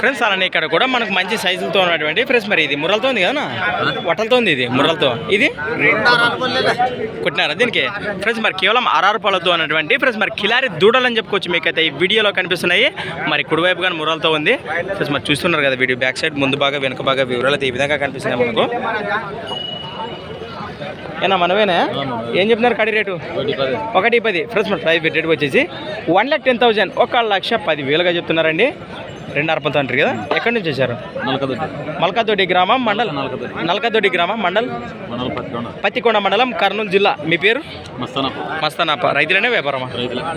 Friends అలానే ఇక్కడ కూడా మనకు మంచి సైజులతో ఉన్నటువంటి ఫ్రెండ్స్ మరి ఇది ముర్రలతో ఉంది కదా వట్టలతో ఉంది ఇది ముర్రలతో ఇది? కుట్టినారా దీనికి? ఫ్రెండ్స్ మరి కేవలం ఆర్ఆర్ పళ్ళతో ఉన్నటువంటి ఫ్రెండ్స్ మరి కిలారి దూడలు అని చెప్పుకోవచ్చు మీకైతే ఈ వీడియోలో కనిపిస్తున్నాయి. మరి కుడివైపు కానీ ముర్రలతో ఉంది. ఫ్రెండ్స్ మరి చూస్తున్నారు కదా వీడియో బ్యాక్ సైడ్ ముందు బాగా వెనుక బాగా వివరాలు అయితే ఈ విధంగా కనిపిస్తున్నాయి మనకు. ఏనా మనమేనా? ఏం చెప్తున్నారు కడి రేటు? ఒకటి పది. మన ప్రైస్ రేట్ వచ్చేసి వన్ ల్యాక్ టెన్ థౌసండ్ ఒక లక్ష పది వేలుగా చెప్తున్నారండి. రెండు అరపంతో అంటారు కదా. ఎక్కడి నుంచి వచ్చారు? మల్కాదొడ్డి గ్రామం మండల్? నల్కాదొడ్డి. గ్రామం మండల్? పత్తికొండ. మండలం కర్నూలు జిల్లా. మీ పేరు? మస్తానప్ప. రైతులేనే వ్యాపారమా?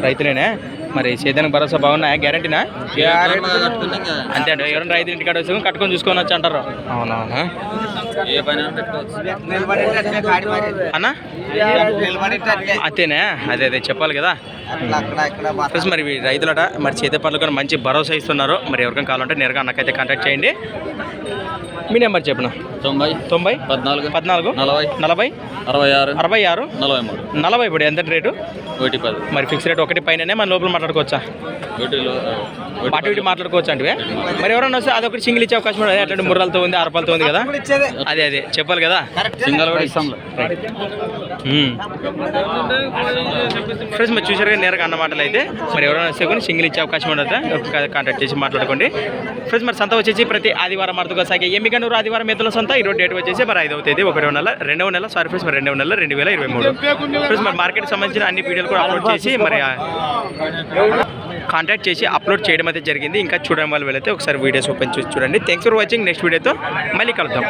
రైతులేనే? మరి సేద్యానికి భరోసా బాగున్నాయా? గ్యారంటీనా అంతే అండి. ఎవరైనా రైతు ఇంటికాడ వచ్చి కట్టుకొని చూసుకొని వచ్చి అంటారు. అవునవునా. అన్నా? అంతేనే అదే అదే చెప్పాలి కదా. ప్లస్ మరి రైతులట మరి చేతి పనులు కూడా మంచి భరోసా ఇస్తున్నారు. మరి ఎవరికైనా కావాలంటే నేరుగా అన్నకైతే కాంటాక్ట్ చేయండి. మీ నెంబర్ చెప్పిన? తొంభై తొంభై పద్నాలుగు పద్నాలుగు నలభై నలభై అరవై ఆరు అరవై ఆరు నలభై మూడు. నలభై ఇప్పుడు ఎంత రేటు? ఒకటి పది. మరి ఫిక్స్ రేట్ ఒకటి పైననే మన లోపల మాట్లాడుకోవచ్చా? అటు ఇటు మాట్లాడుకోవచ్చు అంటే మరి ఎవరైనా వస్తే అదొకటి సింగిల్ ఇచ్చే అవకాశం ఉంటుంది అట్లాంటి ముర్రలతో ఉంది అరపాలతో ఉంది కదా? అదే అదే చెప్పాలి కదా? సింగల్ కూడా ఇస్తాం. ఫ్రెండ్స్ మరి చూసారు కదా నేరుగా అన్న మాటలు అయితే. మరి ఎవరైనా వస్తే కొన్ని సింగిల్ ఇచ్చే అవకాశం ఉండదు కాంటాక్ట్ చేసి మాట్లాడుకోండి. ఫ్రెండ్స్ మరి సంత వచ్చేసి ప్రతి ఆదివారం అర్థగా సాగే ఎమ్మిగనూరు ఆదివారం ఎద్దుల సంత. ఈరోజు డేట్ వచ్చేసి మరి ఐదవ తేదీ ఒకటవ నెల రెండవ నెల సారీ ఫ్రెండ్స్ మరి రెండవ నెల రెండు వేల ఇరవై మూడు. ఫ్రెండ్స్ మరి మార్కెట్ సంబంధించిన అన్ని వీడియోలు కూడా అప్లోడ్ చేసి మరి కాంటాక్ట్ చేసి అప్లోడ్ చేయడం అయితే జరిగింది. ఇంకా చూడడం వల్ల వెళ్ళైతే ఒకసారి వీడియోస్ ఓపెన్ చేసి చూడండి. థ్యాంక్స్ ఫర్ వాచింగ్ నెక్స్ట్ వీడియోతో మళ్ళీ కలుద్దాం.